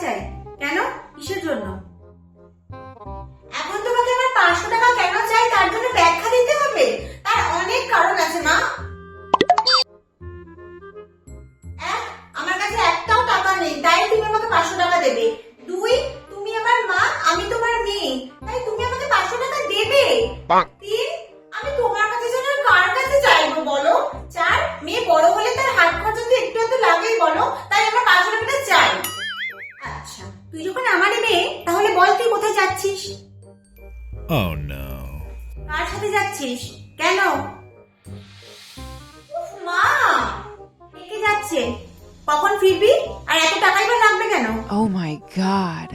কেন? কিসের জন্য? এখন তোমাকে আমার পাঁচশো টাকা কেন চাই? তার জন্য ব্যাখ্যা দিতে হবে। তার অনেক কারণ আছে মা। আমার কাছে একটাও টাকা নেই তাই তুমি আমাকে পাঁচশো টাকা দেবে। দুই তুমি আমার মা আমি তোমার মেয়ে তাই তুমি আমাকে পাঁচশো টাকা দেবে। তিন আমি তোমার কাছে যেন কার কাছে চাইব বলো? চার মেয়ে বড় হলে তার হাত খরচা তো একটু লাগেই বলো তাই আমার পাঁচশো টাকাটা চাই। তুই যখন আমারই মেয়ে তাহলে বল তুই কোথায় যাচ্ছিস? Oh no. কার সাথে যাচ্ছিস? কেন? উফ, মা! কে যাচ্ছে? কখন ফিরবি? আর এত টাকাই বা লাগবে কেন? Oh my god.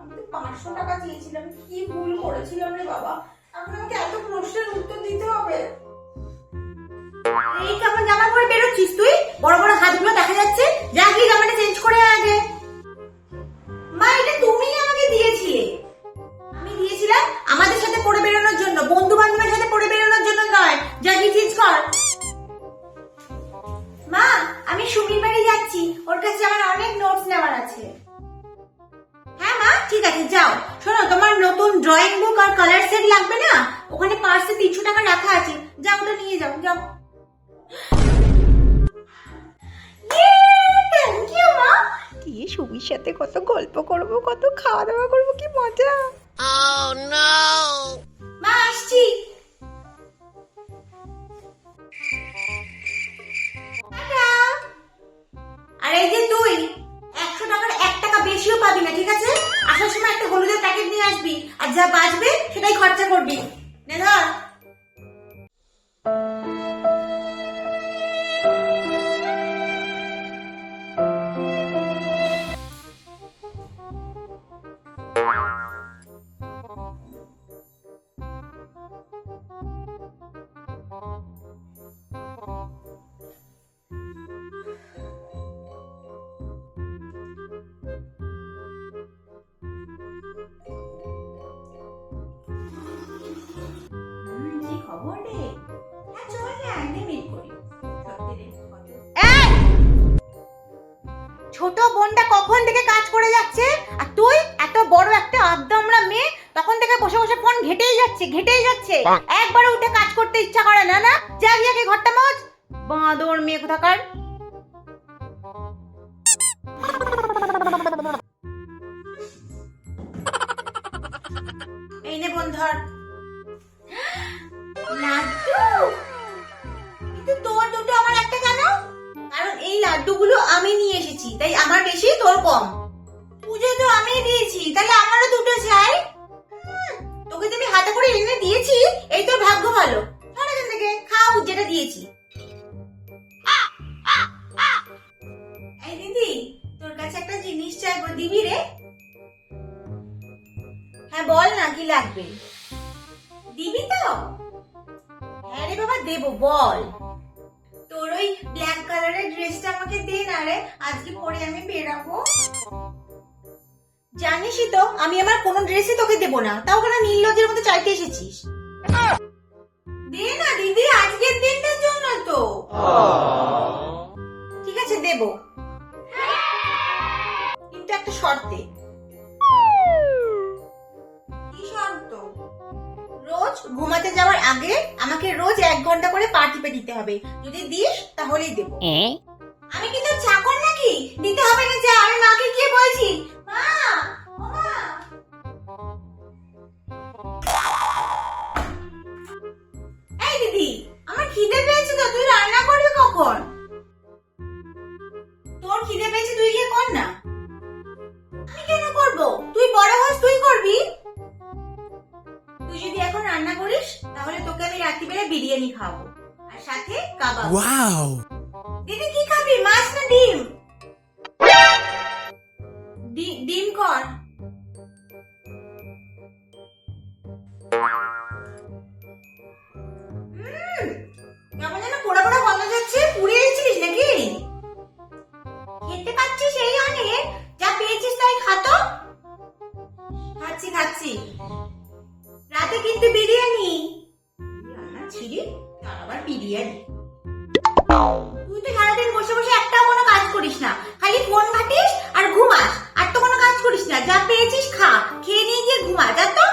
আমি তো পাঁচশো টাকা চেয়েছিলাম কি ভুল করেছিলাম রে বাবা? এখন আমাকে এত প্রশ্নের উত্তর দিতে হবে। আর কালার সেট লাগবে না? ওখানে পার্সে তিনশো টাকা রাখা আছে। যাও ওটা নিয়ে যাও যাও। সবির সাথে কত গল্প করব, কত খাওয়া দাওয়া করব, কি মজা সময় একটা হলুদের প্যাকেট নিয়ে আসবি আর যা বাঁচবে সেটাই খরচা করবি। নে ছোট বোনটা কখন থেকে কাজ করে যাচ্ছে? আর তুই এত বড় একটা আদ্দামরা মেয়ে তখন থেকে বসে বসে ফোন ঘেটেই যাচ্ছে ঘেটেই যাচ্ছে। একবারও উঠে কাজ করতে ইচ্ছা করে না না? যা গিয়ে ঘরটা মজ। বাঁদর মেয়ে কোথাকার? তাই আমার বেশি, তোর কম। পুজো তো আমি দিয়েছি, তাহলে আমারও দুটো চাই। তোকে তো আমি হাতে করে এনে দিয়েছি, এই তোর ভাগ্য ভালো। থেকে, খাও যেটা দিয়েছি। দিদি, তোর কাছে একটা জিনিস দিবি রে? হ্যাঁ বল না, কি লাগবে? দিবি তো? হ্যাঁ রে বাবা, দেবো, বল। তোর ওই ব্ল্যাক কালারের ড্রেসটা আমাকে দে না রে আজকে পরে আমি বেরাবো। জানিসই তো আমি আমার কোনো ড্রেসই তোকে দেবো না। তাও কেন নীলজ্জের মতো চাইতে এসেছিস। দে না দিদি আজকের দিনটার জন্য তো। ঠিক আছে দেব। কিন্তু একটা শর্তে রোজ ঘুমাতে যাওয়ার আগে আমাকে রোজ এক ঘণ্টা করে পা টিপে দিতে হবে। যদি দিস তাহলেই দেবো। আমি কিন্তু চাকর নাকি? দিতে হবে না যা আমি মাকে গিয়ে বলছি। বিরিয়ানি খাব। আর সাথে কাবাব। ওয়াও দিদি কি বিরিয়ানি তুই তো সারাদিন বসে বসে একটা কোনো কাজ করিস না। খালি ফোন ঘাটিস আর ঘুমাস। আর তো কোনো কাজ করিস না। যা পেয়েছিস খা। খেয়ে নিয়ে গিয়ে ঘুমা। যা তো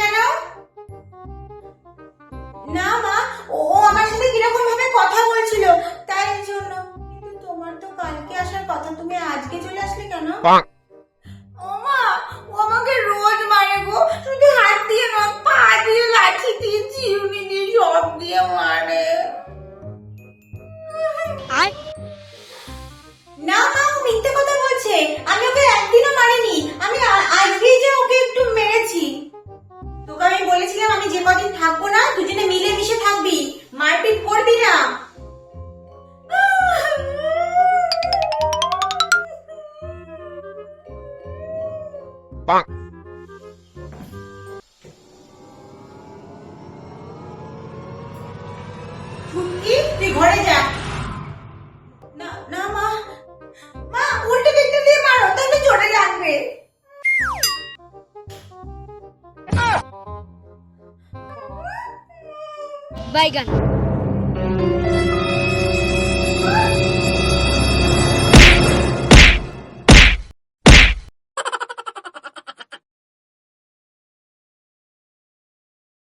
কেন না মা ও ও আমার সাথে কীরকম ভাবে কথা বলছিল তাই জন্য। কিন্তু তোমার তো কালকে আসার কথা তুমি আজকে চলে আসলে কেন? ও মা ও আমাকে রোজ মারে গো শুধু হাত দিয়ে না পা দিয়ে লাঠি দিয়ে চিরুনি দিয়ে সব দিয়ে মারে। না মা ও মিথ্যে কথা বলছে। আমি ওকে একদিনও মারিনি। আমি আজকেই যে ওকে একটু মেরেছি। তোকে আমি বলেছিলাম আমি যে কদিন থাকব না দুজনে মিলে মিশে থাকবি। মারপিট করবি না। তুই ঘরে যা। বাইগান